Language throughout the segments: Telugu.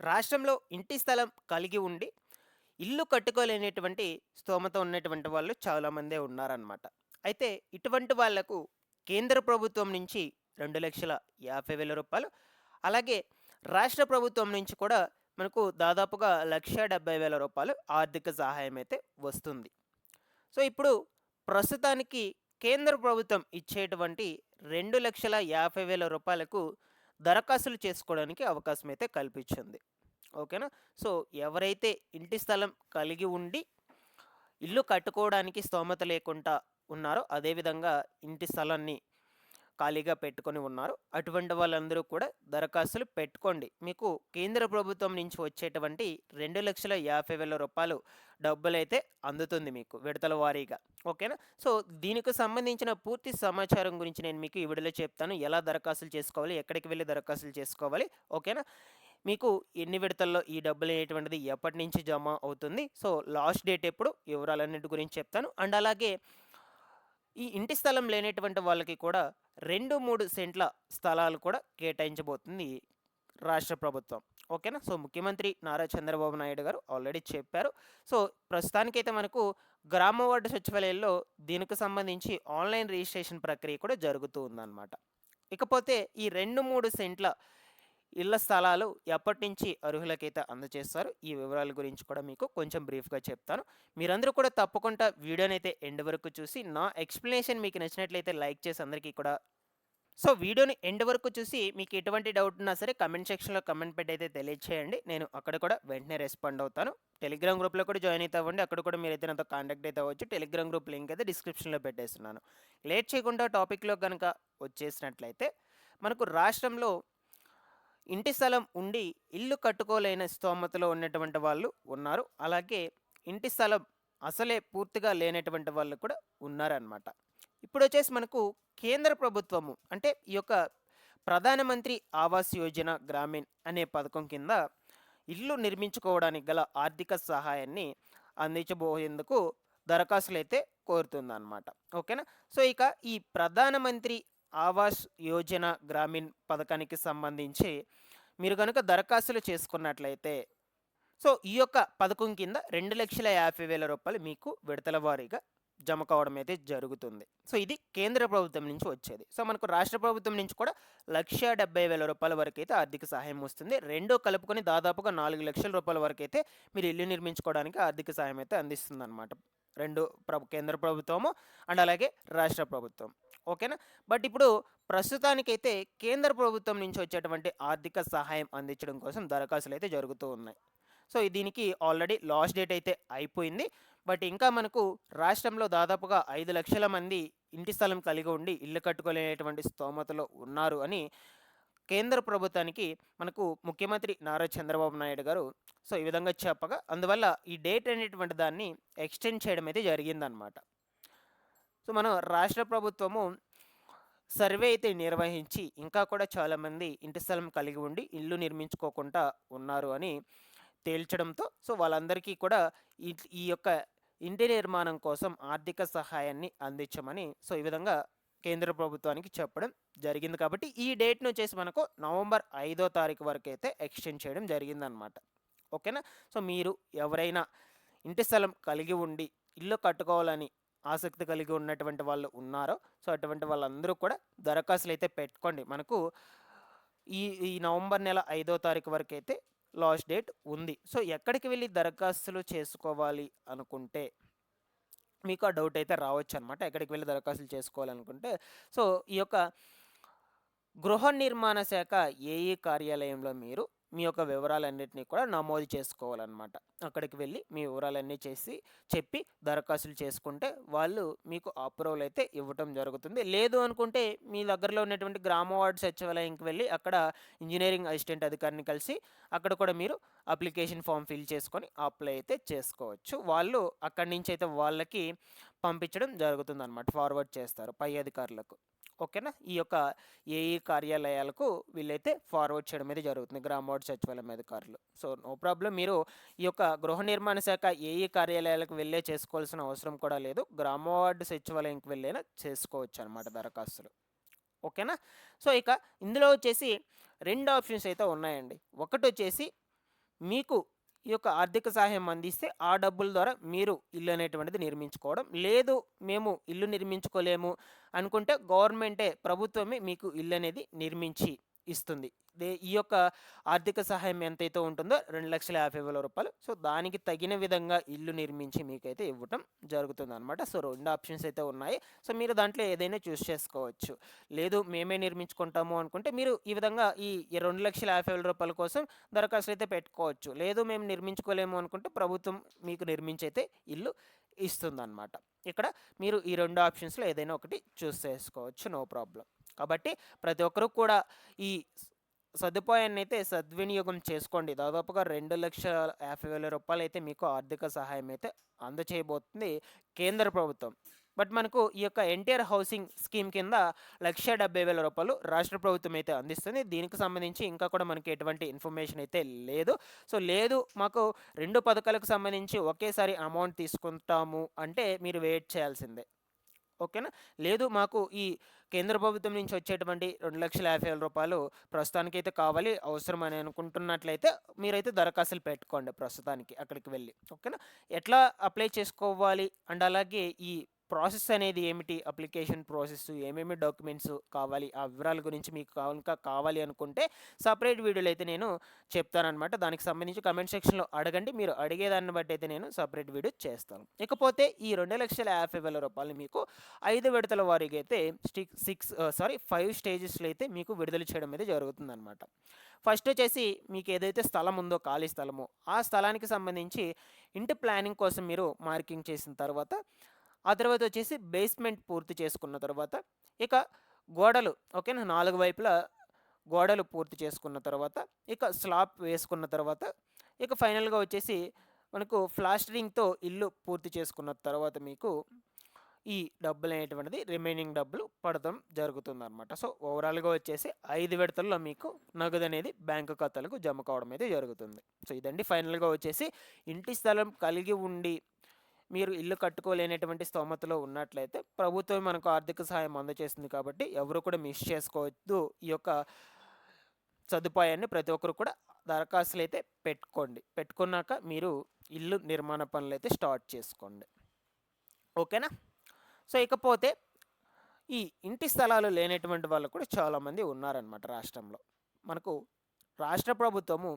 రాష్ట్రంలో ఇంటి స్థలం కలిగి ఉండి ఇల్లు కట్టుకోలేనటువంటి స్తోమత ఉన్నటువంటి వాళ్ళు చాలామందే ఉన్నారనమాట అయితే ఇటువంటి వాళ్ళకు కేంద్ర ప్రభుత్వం నుంచి రెండు లక్షల యాభై వేల రూపాయలు అలాగే రాష్ట్ర ప్రభుత్వం నుంచి కూడా మనకు దాదాపుగా లక్ష డెబ్బై వేల రూపాయలు ఆర్థిక సహాయం అయితే వస్తుంది. సో ఇప్పుడు ప్రస్తుతానికి కేంద్ర ప్రభుత్వం ఇచ్చేటువంటి రెండు లక్షల యాభై వేల రూపాయలకు దరఖాస్తులు చేసుకోవడానికి అవకాశం అయితే కల్పించింది. ఓకేనా? సో ఎవరైతే ఇంటి స్థలం కలిగి ఉండి ఇల్లు కట్టుకోవడానికి స్తోమత లేకుండా ఉన్నారో అదేవిధంగా ఇంటి స్థలాన్ని ఖాళీగా పెట్టుకొని ఉన్నారు. అటువంటి వాళ్ళందరూ కూడా దరఖాస్తులు పెట్టుకోండి. మీకు కేంద్ర ప్రభుత్వం నుంచి వచ్చేటువంటి రెండు లక్షల యాభై వేల రూపాయలు డబ్బులు అయితే అందుతుంది మీకు విడతల వారీగా. ఓకేనా? సో దీనికి సంబంధించిన పూర్తి సమాచారం గురించి నేను మీకు ఈ విడిలో చెప్తాను. ఎలా దరఖాస్తులు చేసుకోవాలి? ఎక్కడికి వెళ్ళి దరఖాస్తులు చేసుకోవాలి? ఓకేనా? మీకు ఎన్ని విడతల్లో ఈ డబ్బులు అనేటువంటిది ఎప్పటి నుంచి జమ అవుతుంది? సో లాస్ట్ డేట్ ఎప్పుడు? వివరాలన్నిటి గురించి చెప్తాను. అండ్ అలాగే ఈ ఇంటి స్థలం లేనటువంటి వాళ్ళకి కూడా రెండు మూడు సెంట్ల స్థలాలు కూడా కేటాయించబోతుంది రాష్ట్ర ప్రభుత్వం. ఓకేనా? సో ముఖ్యమంత్రి నారా చంద్రబాబు నాయుడు గారు ఆల్రెడీ చెప్పారు. సో ప్రస్తుతానికైతే మనకు గ్రామ వార్డు సచివాలయాల్లో దీనికి సంబంధించి ఆన్లైన్ రిజిస్ట్రేషన్ ప్రక్రియ కూడా జరుగుతూ ఉందన్నమాట. ఇకపోతే ఈ రెండు మూడు సెంట్ల ఇళ్ళ స్థలాలు ఎప్పటి నుంచి అర్హులకైతే అందజేస్తారు ఈ వివరాల గురించి కూడా మీకు కొంచెం బ్రీఫ్గా చెప్తాను. మీరందరూ కూడా తప్పకుండా వీడియోని అయితే ఎండ్ వరకు చూసి నా ఎక్స్ప్లెనేషన్ మీకు నచ్చినట్లయితే లైక్ చేసి అందరికీ కూడా సో వీడియోని ఎండ్ వరకు చూసి మీకు ఎటువంటి డౌట్ ఉన్నా సరే కమెంట్ సెక్షన్లో కమెంట్ పెట్టి అయితే తెలియచేయండి. నేను అక్కడ కూడా వెంటనే రెస్పాండ్ అవుతాను. టెలిగ్రామ్ గ్రూప్లో కూడా జాయిన్ అయితే అవ్వండి. అక్కడ కూడా మీరు అయితే నాతో కాంటాక్ట్ అయితే అవ్వచ్చు. టెలిగ్రామ్ గ్రూప్ లింక్ అయితే డిస్క్రిప్షన్లో పెట్టేస్తున్నాను. లేట్ చేయకుండా టాపిక్లో కనుక వచ్చేసినట్లయితే మనకు రాష్ట్రంలో ఇంటి స్థలం ఉండి ఇల్లు కట్టుకోలేని స్తోమతలో ఉన్నటువంటి వాళ్ళు ఉన్నారు. అలాగే ఇంటి స్థలం అసలే పూర్తిగా లేనటువంటి వాళ్ళు కూడా ఉన్నారనమాట ఇప్పుడు వచ్చేసి మనకు కేంద్ర ప్రభుత్వము అంటే ఈ యొక్క ప్రధానమంత్రి ఆవాస్ యోజన గ్రామీణ్ అనే పథకం కింద ఇల్లు నిర్మించుకోవడానికి గల ఆర్థిక సహాయాన్ని అందించబోయేందుకు దరఖాస్తులు అయితే కోరుతుందన్నమాట. ఓకేనా? సో ఇక ఈ ప్రధానమంత్రి ఆవాస్ యోజన గ్రామీణ్ పథకానికి సంబంధించి మీరు కనుక దరఖాస్తులు చేసుకున్నట్లయితే సో ఈ యొక్క పథకం కింద రెండు లక్షల యాభై వేల రూపాయలు మీకు విడతల వారీగా జమ కావడం అయితే జరుగుతుంది. సో ఇది కేంద్ర ప్రభుత్వం నుంచి వచ్చేది. సో మనకు రాష్ట్ర ప్రభుత్వం నుంచి కూడా లక్ష డెబ్బై వేల రూపాయల వరకు అయితే ఆర్థిక సహాయం వస్తుంది. రెండో కలుపుకొని దాదాపుగా నాలుగు లక్షల రూపాయల వరకు అయితే మీరు ఇల్లు నిర్మించుకోవడానికి ఆర్థిక సహాయం అయితే అందిస్తుంది అనమాట రెండు ప్రభు కేంద్ర ప్రభుత్వము అండ్ అలాగే రాష్ట్ర ప్రభుత్వం. ఓకేనా? బట్ ఇప్పుడు ప్రస్తుతానికైతే కేంద్ర ప్రభుత్వం నుంచి వచ్చేటువంటి ఆర్థిక సహాయం అందించడం కోసం దరఖాస్తులు అయితే జరుగుతూ ఉన్నాయి. సో దీనికి ఆల్రెడీ లాస్ట్ డేట్ అయితే అయిపోయింది. బట్ ఇంకా మనకు రాష్ట్రంలో దాదాపుగా ఐదు లక్షల మంది ఇంటి స్థలం కలిగి ఉండి ఇల్లు కట్టుకోలేనటువంటి స్తోమతలో ఉన్నారు అని కేంద్ర ప్రభుత్వానికి మనకు ముఖ్యమంత్రి నారా చంద్రబాబు నాయుడు గారు సో ఈ విధంగా చెప్పగా అందువల్ల ఈ డేట్ అనేటువంటి దాన్ని ఎక్స్టెండ్ చేయడం అయితే జరిగిందనమాట సో మనం రాష్ట్ర ప్రభుత్వము సర్వే అయితే నిర్వహించి ఇంకా కూడా చాలామంది ఇంటి స్థలం కలిగి ఉండి ఇల్లు నిర్మించుకోకుండా ఉన్నారు అని తేల్చడంతో సో వాళ్ళందరికీ కూడా ఈ ఈ యొక్క ఇంటి నిర్మాణం కోసం ఆర్థిక సహాయాన్ని అందించమని సో ఈ విధంగా కేంద్ర ప్రభుత్వానికి చెప్పడం జరిగింది కాబట్టి ఈ డేట్ను వచ్చేసి మనకు నవంబర్ ఐదో తారీఖు వరకు అయితే ఎక్స్టెండ్ చేయడం జరిగిందనమాట ఓకేనా? సో మీరు ఎవరైనా ఇంటి స్థలం కలిగి ఉండి ఇల్లు కట్టుకోవాలని ఆసక్తి కలిగి ఉన్నటువంటి వాళ్ళు ఉన్నారో సో అటువంటి వాళ్ళందరూ కూడా దరఖాస్తులు అయితే పెట్టుకోండి. మనకు ఈ ఈ నవంబర్ నెల ఐదో తారీఖు వరకు అయితే లాస్ట్ డేట్ ఉంది. సో ఎక్కడికి వెళ్ళి దరఖాస్తులు చేసుకోవాలి అనుకుంటే మీకు ఆ డౌట్ అయితే రావచ్చు అనమాట ఎక్కడికి వెళ్ళి దరఖాస్తులు చేసుకోవాలనుకుంటే. సో ఈ యొక్క గృహ నిర్మాణ శాఖ ఏఈ కార్యాలయంలో మీరు మీ యొక్క వివరాలన్నింటినీ కూడా నమోదు చేసుకోవాలన్నమాట. అక్కడికి వెళ్ళి మీ వివరాలన్నీ చేసి చెప్పి దరఖాస్తులు చేసుకుంటే వాళ్ళు మీకు అప్రూవల్ అయితే ఇవ్వటం జరుగుతుంది. లేదు అనుకుంటే మీ దగ్గరలో ఉన్నటువంటి గ్రామ వార్డు సచివాలయంకి వెళ్ళి అక్కడ ఇంజనీరింగ్ అసిస్టెంట్ అధికారిని కలిసి అక్కడ కూడా మీరు అప్లికేషన్ ఫామ్ ఫిల్ చేసుకొని అప్లై అయితే చేసుకోవచ్చు. వాళ్ళు అక్కడి నుంచి అయితే వాళ్ళకి పంపించడం జరుగుతుంది అనమాట ఫార్వర్డ్ చేస్తారు పై అధికారులకు. ఓకేనా? ఈ యొక్క ఏఈ కార్యాలయాలకు వీళ్ళైతే ఫార్వర్డ్ చేయడం అనేది జరుగుతుంది. గ్రామ వార్డు సచివాలయం అధికారులు సో నో ప్రాబ్లం. మీరు ఈ యొక్క గృహ నిర్మాణ శాఖ ఏఈ కార్యాలయాలకు వెళ్ళే చేసుకోవాల్సిన అవసరం కూడా లేదు. గ్రామ వార్డు సచివాలయంకి వెళ్ళైనా చేసుకోవచ్చు అనమాట దరఖాస్తులు. ఓకేనా? సో ఇక ఇందులో వచ్చేసి రెండు ఆప్షన్స్ అయితే ఉన్నాయండి. ఒకటి వచ్చేసి మీకు ఈ యొక్క ఆర్థిక సహాయం అందిస్తే ఆ డబ్బుల ద్వారా మీరు ఇల్లు అనేటువంటిది నిర్మించుకోవడం. లేదు మేము ఇల్లు నిర్మించుకోలేము అనుకుంటే గవర్నమెంటే ప్రభుత్వమే మీకు ఇల్లు అనేది నిర్మించి ఇస్తుంది. ఈ యొక్క ఆర్థిక సహాయం ఎంతైతే ఉంటుందో రెండు లక్షల యాభై వేల రూపాయలు. సో దానికి తగిన విధంగా ఇల్లు నిర్మించి మీకైతే ఇవ్వటం జరుగుతుంది అనమాట సో రెండు ఆప్షన్స్ అయితే ఉన్నాయి. సో మీరు దాంట్లో ఏదైనా చూస్ చేసుకోవచ్చు. లేదు మేమే నిర్మించుకుంటాము అనుకుంటే మీరు ఈ విధంగా ఈ రెండు లక్షల యాభై వేల రూపాయల కోసం దరఖాస్తు అయితే పెట్టుకోవచ్చు. లేదు మేము నిర్మించుకోలేము అనుకుంటే ప్రభుత్వం మీకు నిర్మించైతే ఇల్లు ఇల్లు ఇస్తుందన్నమాట. ఇక్కడ మీరు ఈ రెండు ఆప్షన్స్లో ఏదైనా ఒకటి చూస్ చేసుకోవచ్చు. No problem. కాబట్టి ప్రతి ఒక్కరూ కూడా ఈ సదుపాయాన్ని అయితే సద్వినియోగం చేసుకోండి. దాదాపుగా రెండు లక్షల యాభై వేల రూపాయలు అయితే మీకు ఆర్థిక సహాయం అయితే అందచేయబోతుంది కేంద్ర ప్రభుత్వం. బట్ మనకు ఈ యొక్క ఎన్టీఆర్ హౌసింగ్ స్కీమ్ కింద లక్ష డెబ్బై వేల రూపాయలు రాష్ట్ర ప్రభుత్వం అయితే అందిస్తుంది. దీనికి సంబంధించి ఇంకా కూడా మనకి ఎటువంటి ఇన్ఫర్మేషన్ అయితే లేదు. సో లేదు మాకు రెండు పథకాలకు సంబంధించి ఒకేసారి అమౌంట్ తీసుకుంటాము అంటే మీరు వెయిట్ చేయాల్సిందే. ఓకేనా? లేదు మాకు ఈ కేంద్ర ప్రభుత్వం నుంచి వచ్చేటువంటి రెండు లక్షల యాభై వేల రూపాయలు ప్రస్తుతానికైతే కావాలి అవసరం అని అనుకుంటున్నట్లయితే మీరైతే దరఖాస్తులు పెట్టుకోండి ప్రస్తుతానికి అక్కడికి వెళ్ళి. ఓకేనా? ఎట్లా అప్లై చేసుకోవాలి? అండ్ అలాగే ఈ ప్రాసెస్ అనేది ఏమిటి? అప్లికేషన్ ప్రాసెస్ ఏమేమి డాక్యుమెంట్స్ కావాలి? ఆ వివరాల గురించి మీకు ఇంకా కావాలి అనుకుంటే సపరేట్ వీడియోలు అయితే నేను చెప్తానమాట దానికి సంబంధించి కమెంట్ సెక్షన్లో అడగండి. మీరు అడిగేదాన్ని బట్టి అయితే నేను సపరేట్ వీడియో చేస్తాను. ఇకపోతే ఈ రెండు లక్షల యాభై వేల రూపాయలు మీకు ఐదు విడతల వారికి అయితే స్టిక్ సిక్స్ సారీ ఫైవ్ స్టేజెస్లో అయితే మీకు విడుదల చేయడం అయితే జరుగుతుందన్నమాట. ఫస్ట్ వచ్చేసి మీకు ఏదైతే స్థలం ఉందో ఖాళీ స్థలమో ఆ స్థలానికి సంబంధించి ఇంటి ప్లానింగ్ కోసం మీరు మార్కింగ్ చేసిన తర్వాత ఆ తర్వాత వచ్చేసి బేస్మెంట్ పూర్తి చేసుకున్న తర్వాత ఇక గోడలు ఓకేనా నాలుగు వైపులా గోడలు పూర్తి చేసుకున్న తర్వాత ఇక స్లాబ్ వేసుకున్న తర్వాత ఇక ఫైనల్గా వచ్చేసి మనకు ప్లాస్టరింగ్తో ఇల్లు పూర్తి చేసుకున్న తర్వాత మీకు ఈ డబ్బులు అనేటువంటిది రిమైనింగ్ డబ్బులు పడటం జరుగుతుంది అనమాట సో ఓవరాల్గా వచ్చేసి ఐదు విడతల్లో మీకు నగదు అనేది బ్యాంకు ఖాతాలకు జమ కావడం అయితే జరుగుతుంది. సో ఇదండి ఫైనల్గా వచ్చేసి ఇంటి స్థలం కలిగి ఉండి మీరు ఇల్లు కట్టుకోలేనటువంటి స్తోమతలో ఉన్నట్లయితే ప్రభుత్వం మనకు ఆర్థిక సహాయం అందజేస్తుంది కాబట్టి ఎవరు కూడా మిస్ చేసుకోవద్దు ఈ యొక్క సదుపాయాన్ని ప్రతి ఒక్కరు కూడా దరఖాస్తులు అయితే పెట్టుకోండి. పెట్టుకున్నాక మీరు ఇల్లు నిర్మాణ పనులు అయితే స్టార్ట్ చేసుకోండి. ఓకేనా? సో ఇకపోతే ఈ ఇంటి స్థలాలు లేనటువంటి వాళ్ళు కూడా చాలామంది ఉన్నారనమాట రాష్ట్రంలో. మనకు రాష్ట్ర ప్రభుత్వము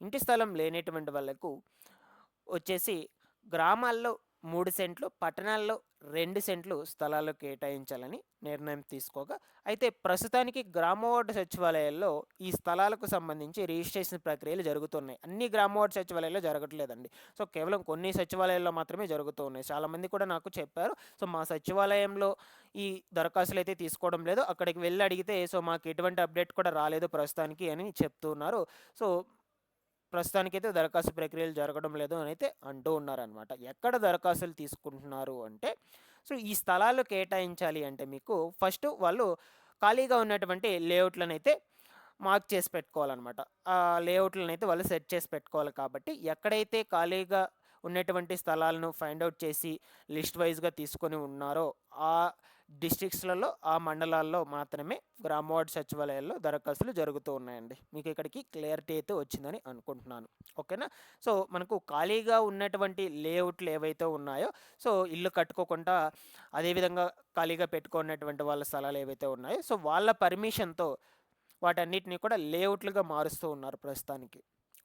ఇంటి స్థలం లేనటువంటి వాళ్ళకు వచ్చేసి గ్రామాల్లో మూడు సెంట్లు పట్టణాల్లో రెండు సెంట్లు స్థలాలు కేటాయించాలని నిర్ణయం తీసుకోగా అయితే ప్రస్తుతానికి గ్రామ వార్డు సచివాలయాల్లో ఈ స్థలాలకు సంబంధించి రిజిస్ట్రేషన్ ప్రక్రియలు జరుగుతున్నాయి. అన్ని గ్రామ వార్డు సచివాలయాల్లో జరగట్లేదండి. సో కేవలం కొన్ని సచివాలయాల్లో మాత్రమే జరుగుతూ ఉన్నాయి చాలామంది కూడా నాకు చెప్పారు సో మా సచివాలయంలో ఈ దరఖాస్తులు అయితే తీసుకోవడం లేదు. అక్కడికి వెళ్ళి అడిగితే సో మాకు ఎటువంటి అప్డేట్ కూడా రాలేదు ప్రస్తుతానికి అని చెప్తున్నారు. సో ప్రస్తుతానికైతే దరఖాస్తు ప్రక్రియలు జరగడం లేదు అని అయితే అంటూ ఉన్నారనమాట ఎక్కడ దరఖాస్తులు తీసుకుంటున్నారు అంటే సో ఈ స్థలాలు కేటాయించాలి అంటే మీకు ఫస్ట్ వాళ్ళు ఖాళీగా ఉన్నటువంటి లేఅవుట్లను అయితే మార్క్ చేసి పెట్టుకోవాలన్నమాట. ఆ లేఅవుట్లను అయితే వాళ్ళు సెట్ చేసి పెట్టుకోవాలి కాబట్టి ఎక్కడైతే ఖాళీగా ఉన్నటువంటి స్థలాలను ఫైండ్ అవుట్ చేసి లిస్ట్ వైజ్గా తీసుకొని ఉన్నారో ఆ డిస్ట్రిక్ట్స్లలో ఆ మండలాల్లో మాత్రమే గ్రామ వార్డు సచివాలయాల్లో దరఖాస్తులు జరుగుతూ ఉన్నాయండి. మీకు ఇక్కడికి క్లారిటీ అయితే వచ్చిందని అనుకుంటున్నాను. ఓకేనా? సో మనకు ఖాళీగా ఉన్నటువంటి లేఅవుట్లు ఏవైతే ఉన్నాయో సో ఇల్లు కట్టుకోకుండా అదేవిధంగా ఖాళీగా పెట్టుకున్నటువంటి వాళ్ళ స్థలాలు ఏవైతే ఉన్నాయో సో వాళ్ళ పర్మిషన్తో వాటన్నిటిని కూడా లేఅవుట్లుగా మారుస్తూ ఉన్నారు ప్రస్తుతానికి.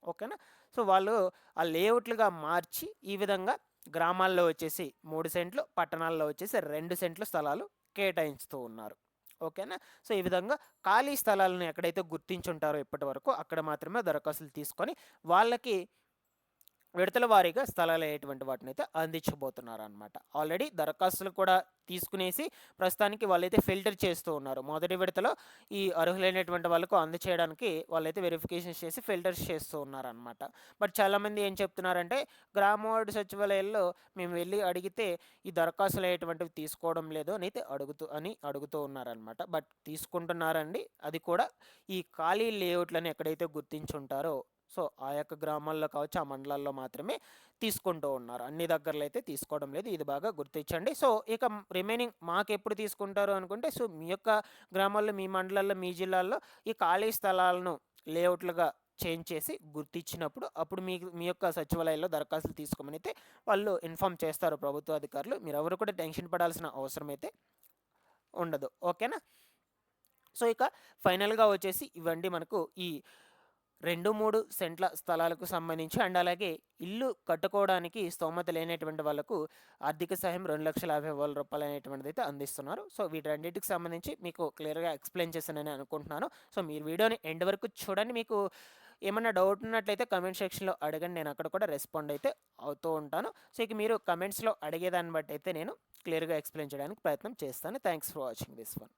ఓకేనా? సో వాళ్ళు ఆ లేఅవుట్లుగా మార్చి ఈ విధంగా గ్రామాల్లో వచ్చేసి మూడు సెంట్లు పట్టణాల్లో వచ్చేసి రెండు సెంట్లు స్థలాలు కేటాయిస్తూ ఉన్నారు. ఓకేనా? సో ఈ విధంగా ఖాళీ స్థలాలను ఎక్కడైతే గుర్తించుంటారో ఇప్పటి వరకు అక్కడ మాత్రమే దరఖాస్తులు తీసుకొని వాళ్ళకి విడతల వారీగా స్థలాలు అయ్యేటువంటి వాటిని అయితే అందించబోతున్నారు అనమాట ఆల్రెడీ దరఖాస్తులు కూడా తీసుకునేసి ప్రస్తుతానికి వాళ్ళైతే ఫిల్టర్ చేస్తూ ఉన్నారు. మొదటి విడతలో ఈ అర్హులైనటువంటి వాళ్ళకు అందచేయడానికి వాళ్ళైతే వెరిఫికేషన్ చేసి ఫిల్టర్స్ చేస్తూ ఉన్నారనమాట బట్ చాలామంది ఏం చెప్తున్నారంటే గ్రామవార్డు సచివాలయాల్లో మేము వెళ్ళి అడిగితే ఈ దరఖాస్తులు అయ్యేటువంటివి తీసుకోవడం లేదు అని అయితే అడుగుతూ అని అడుగుతూ ఉన్నారనమాట బట్ తీసుకుంటున్నారండి. అది కూడా ఈ ఖాళీ లేఅవుట్లను ఎక్కడైతే గుర్తించుంటారో సో ఆ యొక్క గ్రామాల్లో కావచ్చు ఆ మండలాల్లో మాత్రమే తీసుకుంటూ ఉన్నారు. అన్ని దగ్గరలో అయితే తీసుకోవడం లేదు. ఇది బాగా గుర్తించండి. సో ఇక రిమైనింగ్ మాకు ఎప్పుడు తీసుకుంటారు అనుకుంటే సో మీ యొక్క గ్రామాల్లో మీ మండలాల్లో మీ జిల్లాల్లో ఈ ఖాళీ స్థలాలను లేఅవుట్లుగా చేంజ్ చేసి గుర్తించినప్పుడు అప్పుడు మీకు మీ యొక్క సచివాలయంలో దరఖాస్తులు తీసుకోమని అయితే వాళ్ళు ఇన్ఫామ్ చేస్తారు ప్రభుత్వ అధికారులు. మీరు ఎవరు కూడా టెన్షన్ పడాల్సిన అవసరం అయితే ఉండదు. ఓకేనా? సో ఇక ఫైనల్గా వచ్చేసి ఇవండి మనకు ఈ రెండు మూడు సెంట్ల స్థలాలకు సంబంధించి అండ్ అలాగే ఇల్లు కట్టుకోవడానికి స్తోమత లేనటువంటి వాళ్ళకు ఆర్థిక సహాయం రెండు లక్షల యాభై వేల రూపాయలు అనేటువంటిది అయితే అందిస్తున్నారు. సో వీటన్నిటికి సంబంధించి మీకు క్లియర్గా ఎక్స్ప్లెయిన్ చేశానని అనుకుంటున్నాను. సో మీరు వీడియోని ఎండ్ వరకు చూడండి. మీకు ఏమన్నా డౌట్ ఉన్నట్లయితే కమెంట్ సెక్షన్లో అడగండి. నేను అక్కడ కూడా రెస్పాండ్ అయితే అవుతూ ఉంటాను. సో ఇక మీరు కమెంట్స్లో అడిగేదాన్ని బట్టి అయితే నేను క్లియర్గా ఎక్స్ప్లెయిన్ చేయడానికి ప్రయత్నం చేస్తాను. Thanks for watching this one.